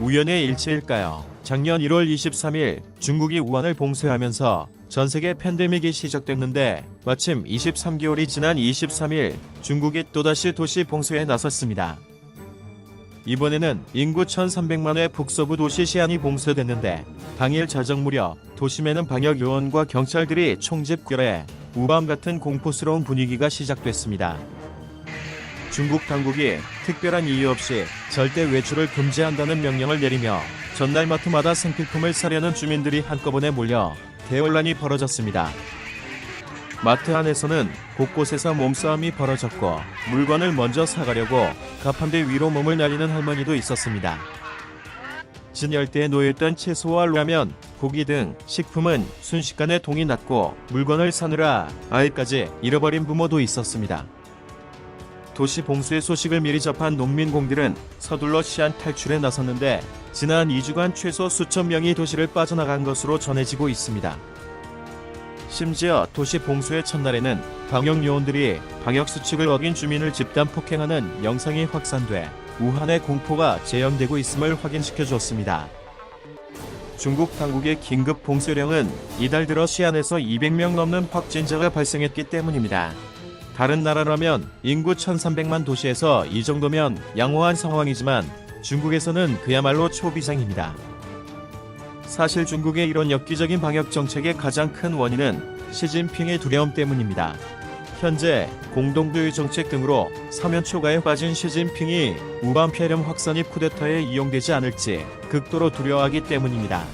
우연의 일치일까요? 작년 1월 23일 중국이 우한을 봉쇄하면서 전 세계 팬데믹이 시작됐는데 마침 23개월이 지난 23일 중국이 또다시 도시 봉쇄에 나섰습니다. 이번에는 인구 1,300만의 북서부 도시 시안이 봉쇄됐는데 당일 자정 무렵 도심에는 방역 요원과 경찰들이 총집결해 우밤 같은 공포스러운 분위기가 시작됐습니다. 중국 당국이 특별한 이유 없이 절대 외출을 금지한다는 명령을 내리며 전날 마트마다 생필품을 사려는 주민들이 한꺼번에 몰려 대혼란이 벌어졌습니다. 마트 안에서는 곳곳에서 몸싸움이 벌어졌고 물건을 먼저 사가려고 가판대 위로 몸을 날리는 할머니도 있었습니다. 진열대에 놓여있던 채소와 라면, 고기 등 식품은 순식간에 동이 났고 물건을 사느라 아이까지 잃어버린 부모도 있었습니다. 도시 봉쇄 소식을 미리 접한 농민공들은 서둘러 시안 탈출에 나섰는데 지난 2주간 최소 수천 명이 도시를 빠져나간 것으로 전해지고 있습니다. 심지어 도시 봉쇄의 첫날에는 방역 요원들이 방역 수칙을 어긴 주민을 집단 폭행하는 영상이 확산돼 우한의 공포가 재현되고 있음을 확인시켜 주었습니다. 중국 당국의 긴급 봉쇄령은 이달 들어 시안에서 200명 넘는 확진자가 발생했기 때문입니다. 다른 나라라면 인구 1300만 도시에서 이 정도면 양호한 상황이지만 중국에서는 그야말로 초비상입니다. 사실 중국의 이런 엽기적인 방역 정책의 가장 큰 원인은 시진핑의 두려움 때문입니다. 현재 공동교육 정책 등으로 사면 초과에 빠진 시진핑이 우반 폐렴 확산이 쿠데타에 이용되지 않을지 극도로 두려워하기 때문입니다.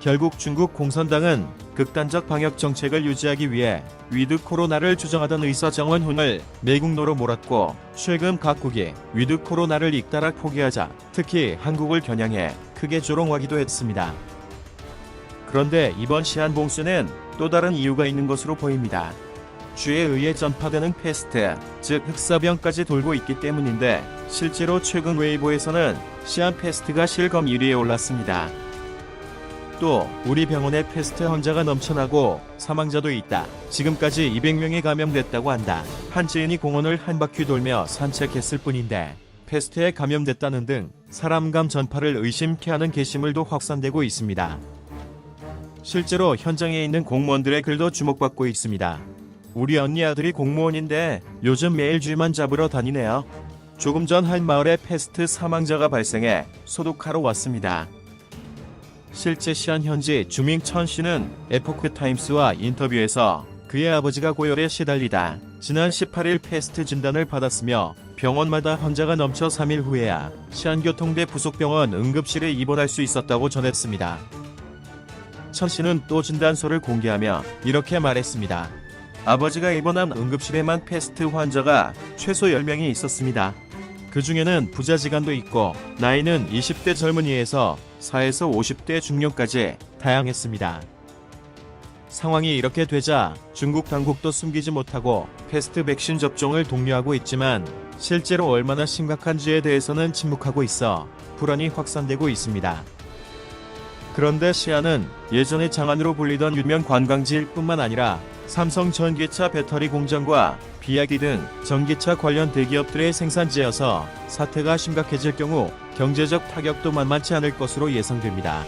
결국 중국 공산당은 극단적 방역 정책을 유지하기 위해 위드 코로나를 주장하던 의사 정원훈을 매국노로 몰았고 최근 각국이 위드 코로나를 잇따라 포기하자 특히 한국을 겨냥해 크게 조롱하기도 했습니다. 그런데 이번 시한 봉쇄는 또 다른 이유가 있는 것으로 보입니다. 주에 의해 전파되는 패스트, 즉 흑사병까지 돌고 있기 때문인데 실제로 최근 웨이보에서는 시안 패스트가 실검 1위에 올랐습니다. 또 우리 병원에 패스트 환자가 넘쳐나고 사망자도 있다. 지금까지 200명이 감염됐다고 한다. 한 지인이 공원을 한 바퀴 돌며 산책했을 뿐인데 패스트에 감염됐다는 등 사람 감 전파를 의심케 하는 게시물도 확산되고 있습니다. 실제로 현장에 있는 공무원들의 글도 주목받고 있습니다. 우리 언니 아들이 공무원인데 요즘 매일 쥐만 잡으러 다니네요. 조금 전 한 마을에 패스트 사망자가 발생해 소독하러 왔습니다. 실제 시안 현지 주민 천 씨는 에포크 타임스와 인터뷰에서 그의 아버지가 고열에 시달리다 지난 18일 패스트 진단을 받았으며 병원마다 환자가 넘쳐 3일 후에야 시안교통대 부속병원 응급실에 입원할 수 있었다고 전했습니다. 천 씨는 또 진단서를 공개하며 이렇게 말했습니다. 아버지가 입원한 응급실에만 패스트 환자가 최소 10명이 있었습니다. 그 중에는 부자지간도 있고 나이는 20대 젊은이에서 4에서 50대 중년까지 다양했습니다. 상황이 이렇게 되자 중국 당국도 숨기지 못하고 패스트 백신 접종을 독려하고 있지만 실제로 얼마나 심각한지에 대해서는 침묵하고 있어 불안이 확산되고 있습니다. 그런데 시안은 예전에 장안으로 불리던 유명 관광지일 뿐만 아니라 삼성 전기차 배터리 공장과 비아기 등 전기차 관련 대기업들의 생산지여서 사태가 심각해질 경우 경제적 타격도 만만치 않을 것으로 예상됩니다.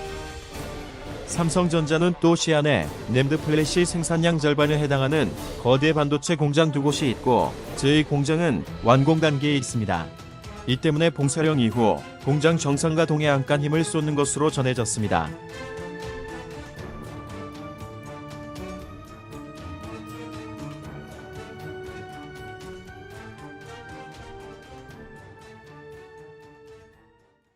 삼성전자는 또 시안에 램드 플래시 생산량 절반에 해당하는 거대 반도체 공장 두 곳이 있고 제 공장은 완공 단계에 있습니다. 이 때문에 봉쇄령 이후 공장 정상가 동해 안간 힘을 쏟는 것으로 전해졌습니다.